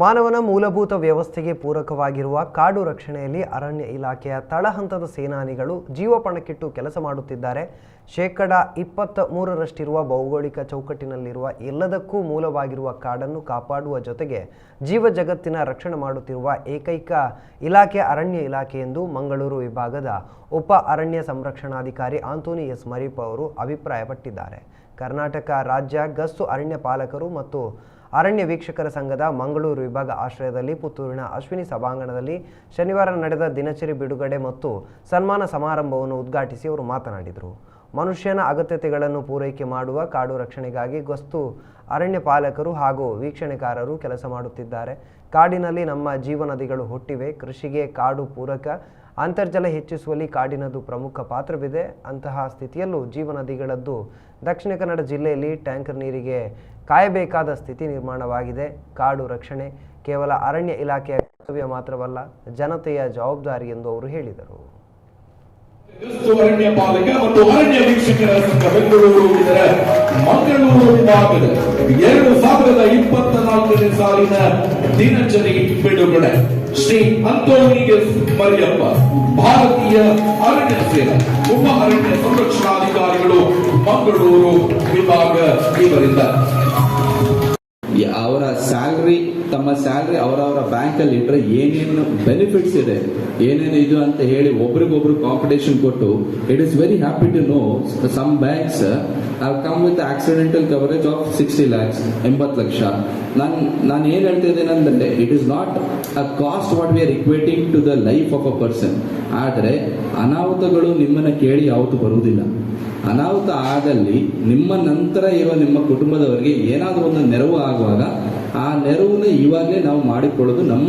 ಮಾನವನ ಮೂಲಭೂತ ವ್ಯವಸ್ಥೆಗೆ ಪೂರಕವಾಗಿರುವ ಕಾಡು ರಕ್ಷಣೆಯಲ್ಲಿ ಅರಣ್ಯ ಇಲಾಖೆಯ ತಳಹಂತದ ಸೇನಾನಿಗಳು ಜೀವಪಣಕ್ಕಿಟ್ಟು ಕೆಲಸ ಮಾಡುತ್ತಿದ್ದಾರೆ. ಶೇಕಡ ಇಪ್ಪತ್ತ ಮೂರರಷ್ಟಿರುವ ಭೌಗೋಳಿಕ ಚೌಕಟ್ಟಿನಲ್ಲಿರುವ ಎಲ್ಲದಕ್ಕೂ ಮೂಲವಾಗಿರುವ ಕಾಡನ್ನು ಕಾಪಾಡುವ ಜೊತೆಗೆ ಜೀವ ಜಗತ್ತಿನ ರಕ್ಷಣೆ ಮಾಡುತ್ತಿರುವ ಏಕೈಕ ಇಲಾಖೆ ಅರಣ್ಯ ಇಲಾಖೆ ಎಂದು ಮಂಗಳೂರು ವಿಭಾಗದ ಉಪ ಅರಣ್ಯ ಸಂರಕ್ಷಣಾಧಿಕಾರಿ ಆಂಥೋನಿ ಎಸ್ ಮರೀಪ್ ಅವರು ಅಭಿಪ್ರಾಯಪಟ್ಟಿದ್ದಾರೆ. ಕರ್ನಾಟಕ ರಾಜ್ಯ ಗಸ್ತು ಅರಣ್ಯ ಪಾಲಕರು ಮತ್ತು ಅರಣ್ಯ ವೀಕ್ಷಕರ ಸಂಘದ ಮಂಗಳೂರು ವಿಭಾಗ ಆಶ್ರಯದಲ್ಲಿ ಪುತ್ತೂರಿನ ಅಶ್ವಿನಿ ಸಭಾಂಗಣದಲ್ಲಿ ಶನಿವಾರ ನಡೆದ ದಿನಚರಿ ಬಿಡುಗಡೆ ಮತ್ತು ಸನ್ಮಾನ ಸಮಾರಂಭವನ್ನು ಉದ್ಘಾಟಿಸಿ ಅವರು ಮಾತನಾಡಿದರು. ಮನುಷ್ಯನ ಅಗತ್ಯತೆಗಳನ್ನು ಪೂರೈಕೆ ಮಾಡುವ ಕಾಡು ರಕ್ಷಣೆಗಾಗಿ ಗಸ್ತು ಅರಣ್ಯ ಪಾಲಕರು ಹಾಗೂ ವೀಕ್ಷಣೆಕಾರರು ಕೆಲಸ ಮಾಡುತ್ತಿದ್ದಾರೆ. ಕಾಡಿನಲ್ಲಿ ನಮ್ಮ ಜೀವನದಿಗಳು ಹುಟ್ಟಿವೆ. ಕೃಷಿಗೆ ಕಾಡು ಪೂರಕ ಅಂತರ್ಜಲ ಹೆಚ್ಚಿಸುವಲ್ಲಿ ಕಾಡಿನದು ಪ್ರಮುಖ ಪಾತ್ರವಿದೆ. ಅಂತಹ ಸ್ಥಿತಿಯಲ್ಲೂ ಜೀವನದಿಗಳದ್ದು ದಕ್ಷಿಣ ಕನ್ನಡ ಜಿಲ್ಲೆಯಲ್ಲಿ ಟ್ಯಾಂಕರ್ ನೀರಿಗೆ ಕಾಯಬೇಕಾದ ಸ್ಥಿತಿ ನಿರ್ಮಾಣವಾಗಿದೆ. ಕಾಡು ರಕ್ಷಣೆ ಕೇವಲ ಅರಣ್ಯ ಇಲಾಖೆಯ ಕರ್ತವ್ಯ ಮಾತ್ರವಲ್ಲ, ಜನತೆಯ ಜವಾಬ್ದಾರಿ ಎಂದು ಅವರು ಹೇಳಿದರು. ಮಂಗಳೂರು ಎರಡು ಸಾವಿರದ ಇಪ್ಪತ್ತ ನಾಲ್ಕನೇ ಸಾಲಿನ ದಿನಚರಿ ಬಿಡುಗಡೆ ಶ್ರೀ ಅಂತೋನಿಯಸ್ ಮರಿಯಪ್ಪ ಭಾರತೀಯ ಅರಣ್ಯ ಸೇನಾ, ಉಪ ಅರಣ್ಯ ಸಂರಕ್ಷಣಾಧಿಕಾರಿಗಳು ಮಂಗಳೂರು ವಿಭಾಗ ಇವರಿಂದ. ಅವರ ಸ್ಯಾಲ್ರಿ, ತಮ್ಮ ಸ್ಯಾಲ್ರಿ ಅವರವರ ಬ್ಯಾಂಕ್ ಅಲ್ಲಿ ಇಟ್ರೆ ಏನೇನು ಬೆನಿಫಿಟ್ಸ್ ಇದೆ, ಏನೇನು ಇದು ಅಂತ ಹೇಳಿ ಒಬ್ರಿಗೊಬ್ರು ಕಾಂಪಿಟೇಷನ್ ಕೊಟ್ಟು it is very happy to know some banks have come with accidental coverage of sixty lakhs ಎಂಬತ್ತು ಲಕ್ಷ. ನಾನು ನಾನು ಏನು ಹೇಳ್ತಾ ಇದ್ದೇನೆ ಅಂದ್ರೆ it is not a cost what we are equating to the life of a person ಆದರೆ, ಅನಾಹುತಗಳು ನಿಮ್ಮನ್ನು ಕೇಳಿ ಯಾವತ್ತೂ ಬರುವುದಿಲ್ಲ. ಅನಾಹುತ ಆದಲ್ಲಿ ನಿಮ್ಮ ನಂತರ ಇರುವ ನಿಮ್ಮ ಕುಟುಂಬದವರಿಗೆ ಏನಾದರೂ ಒಂದು ನೆರವು ಆಗುವಾಗ, ಆ ನೆರವನ್ನ ಇವಾಗಲೇ ನಾವು ಮಾಡಿಕೊಳ್ಳೋದು ನಮ್ಮ